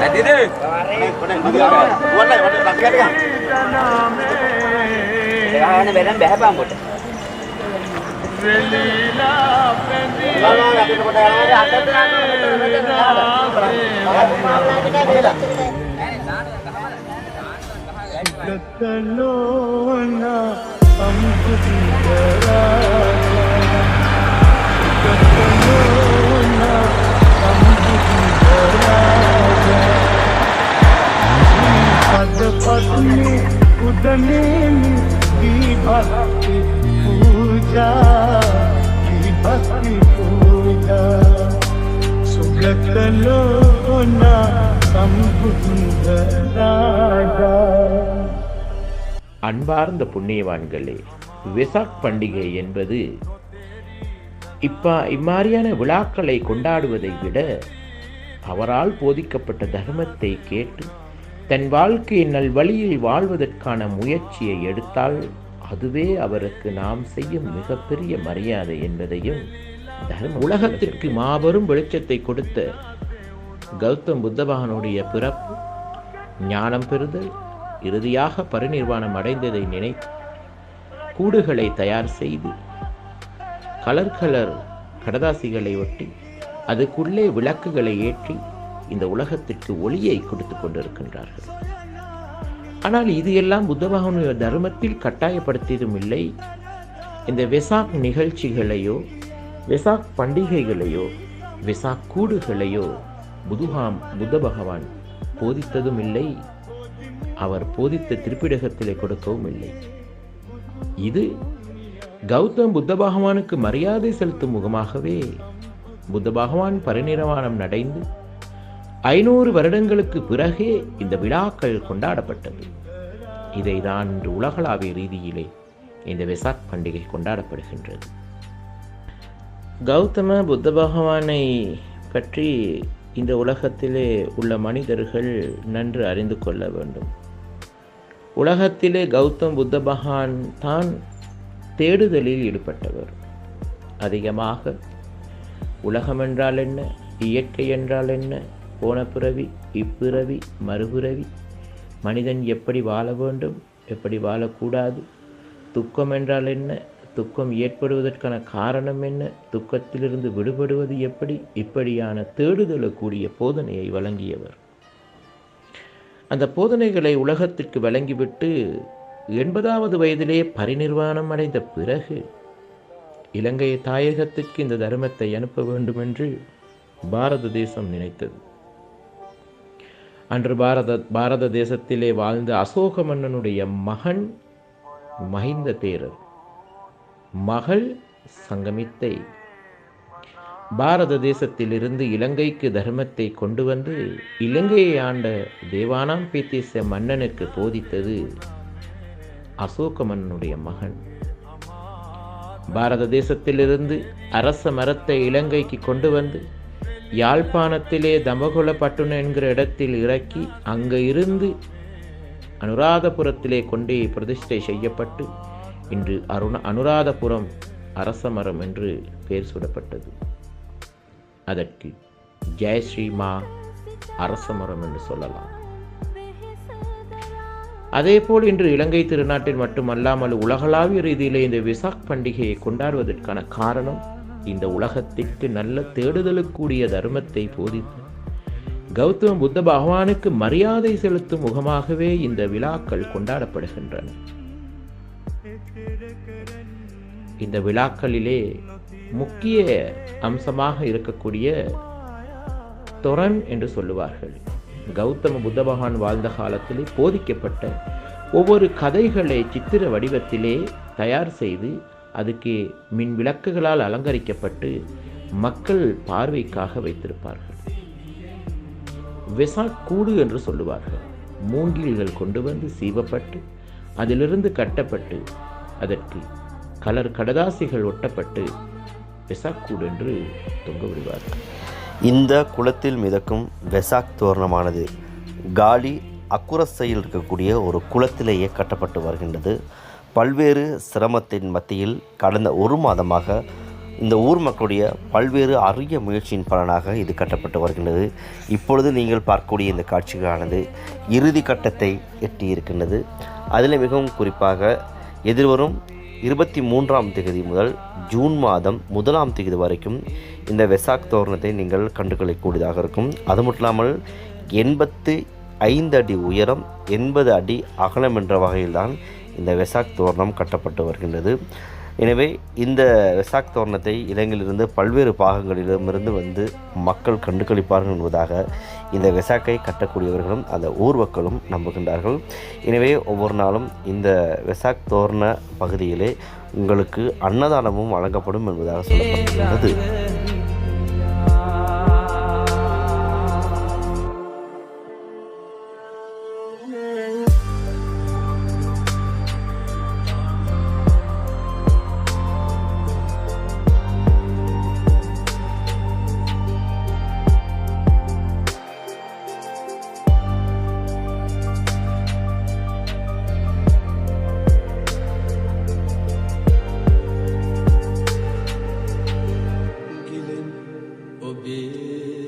ඇතිද ගහන බැලම් බැහැපම් කොට වෙලීලා පැඳිලා අම්බුදි කරා அன்பார்ந்த புண்ணியவான்களே வெசாக் பண்டிகை என்பது இப்ப இம்மாதிரியான விழாக்களை கொண்டாடுவதை விட அவரால் போதிக்கப்பட்ட தர்மத்தை கேட்டு தன் வாழ்க்கையை நல்வழியில் வாழ்வதற்கான முயற்சியை எடுத்தால் அதுவே அவருக்கு நாம் செய்யும் மிகப்பெரிய மரியாதை என்பதையும் தர்ம உலகத்திற்கு மாபெரும் வெளிச்சத்தை கொடுத்த கௌதம் புத்தபகனுடைய பிறப்பு ஞானம் பெறுதல் இறுதியாக பரிநிர்வாணம் அடைந்ததை நினைத்து கூடுகளை தயார் செய்து கலர் கலர் கடதாசிகளை ஒட்டி அதுக்குள்ளே விளக்குகளை ஏற்றி இந்த உலகத்திற்கு ஒளியை கொடுத்து கொண்டிருக்கின்றார்கள். ஆனால் இது எல்லாம் புத்தபகவனுடைய தர்மத்தில் கட்டாயப்படுத்தியதும் இல்லை. இந்த வெசாக் நிகழ்ச்சிகளையோ வெசாக் பண்டிகைகளையோ வெசாக் கூடுகளையோ புதுகாம் புத்த பகவான் போதித்ததும் இல்லை அவர் போதித்த திருப்பிடகத்திலே கொடுக்கவும் இல்லை இது கௌதம் புத்த பகவானுக்கு மரியாதை செலுத்தும் முகமாகவே புத்த பகவான் பரிநிர்வாணம் நடைந்து ஐநூறு வருடங்களுக்கு பிறகே இந்த விழாக்கள் கொண்டாடப்பட்டது. இதை தான் இன்று உலகளாவிய ரீதியிலே இந்த வெசாக் பண்டிகை கொண்டாடப்படுகின்றது. கௌதம புத்த பகவானை பற்றி இந்த உலகத்திலே உள்ள மனிதர்கள் நன்று அறிந்து கொள்ள வேண்டும். உலகத்திலே கௌதம் புத்த பகவான் தான் தேடுதலில் ஈடுபட்டவர். அதிகமாக உலகம் என்றால் என்ன? இயற்கை என்றால் என்ன? போன பிறவி இப்பிறவி மறுபிறவி. மனிதன் எப்படி வாழ வேண்டும்? எப்படி வாழக்கூடாது? துக்கம் என்றால் என்ன? துக்கம் ஏற்படுவதற்கான காரணம் என்ன? துக்கத்திலிருந்து விடுபடுவது எப்படி? இப்படியான தேடுதலுக்கூடிய போதனையை வழங்கியவர். அந்த போதனைகளை உலகத்திற்கு வழங்கிவிட்டு எண்பதாவது வயதிலே பரிநிர்வாணம் அடைந்த பிறகு இலங்கை தாயகத்திற்கு இந்த தர்மத்தை அனுப்ப வேண்டும் என்று பாரத தேசம் நினைத்தது. அன்று பாரத பாரத தேசத்திலே வாழ்ந்த அசோக மன்னனுடைய மகன் மஹிந்த தேரர். மகள் சங்கமித்தை. பாரத தேசத்திலிருந்து இலங்கைக்கு தர்மத்தை கொண்டு வந்து இலங்கையை ஆண்ட தேவானாம் பேத்தேச மன்னனுக்கு போதித்தது அசோக மன்னனுடைய மகன். பாரத தேசத்திலிருந்து அரச மரத்தை இலங்கைக்கு கொண்டு வந்து யாழ்ப்பாணத்திலே தமகுலப்பட்டுன என்கிற இடத்தில் இறக்கி அங்கே இருந்து அனுராதபுரத்திலே கொண்டே பிரதிஷ்டை செய்யப்பட்டு இன்று அருண அனுராதபுரம் அரசமரம் என்று பெயர் சூடப்பட்டது. அதற்கு ஜெயஸ்ரீ மா அரசமரம் என்று சொல்லலாம். அதேபோல் இன்று இலங்கை திருநாட்டில் மட்டுமல்லாமல் உலகளாவிய ரீதியிலே இந்த விசாக் பண்டிகையை கொண்டாடுவதற்கான காரணம் இந்த உலகத்திற்கு நல்ல தேடுதலுக்குரிய தர்மத்தை போதித்து கௌதம புத்த பகவானுக்கு மரியாதை செலுத்தும் முகமாகவே இந்த விழாக்கள் கொண்டாடப்படுகின்றன. இந்த விழாக்களிலே முக்கிய அம்சமாக இருக்கக்கூடிய தொரன் என்று சொல்லுவார்கள். கௌதம புத்த பகவான் வாழ்ந்த காலத்திலே போதிக்கப்பட்ட ஒவ்வொரு கதைகளை சித்திர வடிவத்திலே தயார் செய்து அதுக்கு மின் விளக்குகளால் அலங்கரிக்கப்பட்டு மக்கள் பார்வைக்காக வைத்திருப்பார்கள். வெசாக் கூடு என்று சொல்லுவார்கள். மூங்கில்கள் கொண்டு வந்து சீவப்பட்டு அதிலிருந்து கட்டப்பட்டு அதற்கு கலர் கடதாசிகள் ஒட்டப்பட்டு வெசாக் கூடு என்று தொங்க விடுவார்கள் இந்த குளத்தில் மிதக்கும் வெசாக் தோரணமானது காலி அக்குரசையில் இருக்கக்கூடிய ஒரு குளத்திலேயே கட்டப்பட்டு வருகின்றது. பல்வேறு சிரமத்தின் மத்தியில் கடந்த ஒரு மாதமாக இந்த ஊர் மக்களுடைய பல்வேறு அரிய முயற்சியின் பலனாக இது கட்டப்பட்டு வருகின்றது. இப்பொழுது நீங்கள் பார்க்கக்கூடிய இந்த காட்சிகளானது இறுதி கட்டத்தை எட்டி இருக்கின்றது அதில் மிகவும் குறிப்பாக எதிர்வரும் இருபத்தி மூன்றாம் தேதி முதல் ஜூன் மாதம் முதலாம் தேதி வரைக்கும் இந்த வெசாக் தோரணத்தை நீங்கள் கண்டுகளிக்கூடியதாக இருக்கும். அது மட்டும் இல்லாமல் எண்பத்து ஐந்து அடி உயரம் எண்பது அடி அகலம் என்ற வகையில்தான் இந்த வெசாக் தோரணம் கட்டப்பட்டு வருகின்றது. எனவே இந்த வெசாக் தோரணத்தை இலங்கையிலிருந்து பல்வேறு பாகங்களிடமிருந்து வந்து மக்கள் கண்டுகளிப்பார்கள் என்பதாக இந்த வெசாக்கை கட்டக்கூடியவர்களும் அந்த ஊர்வக்களும் நம்புகின்றார்கள். எனவே ஒவ்வொரு நாளும் இந்த வெசாக் தோரண பகுதியிலே உங்களுக்கு அன்னதானமும் வழங்கப்படும் என்பதாக சொல்லப்பட்டுள்ளது Yeah.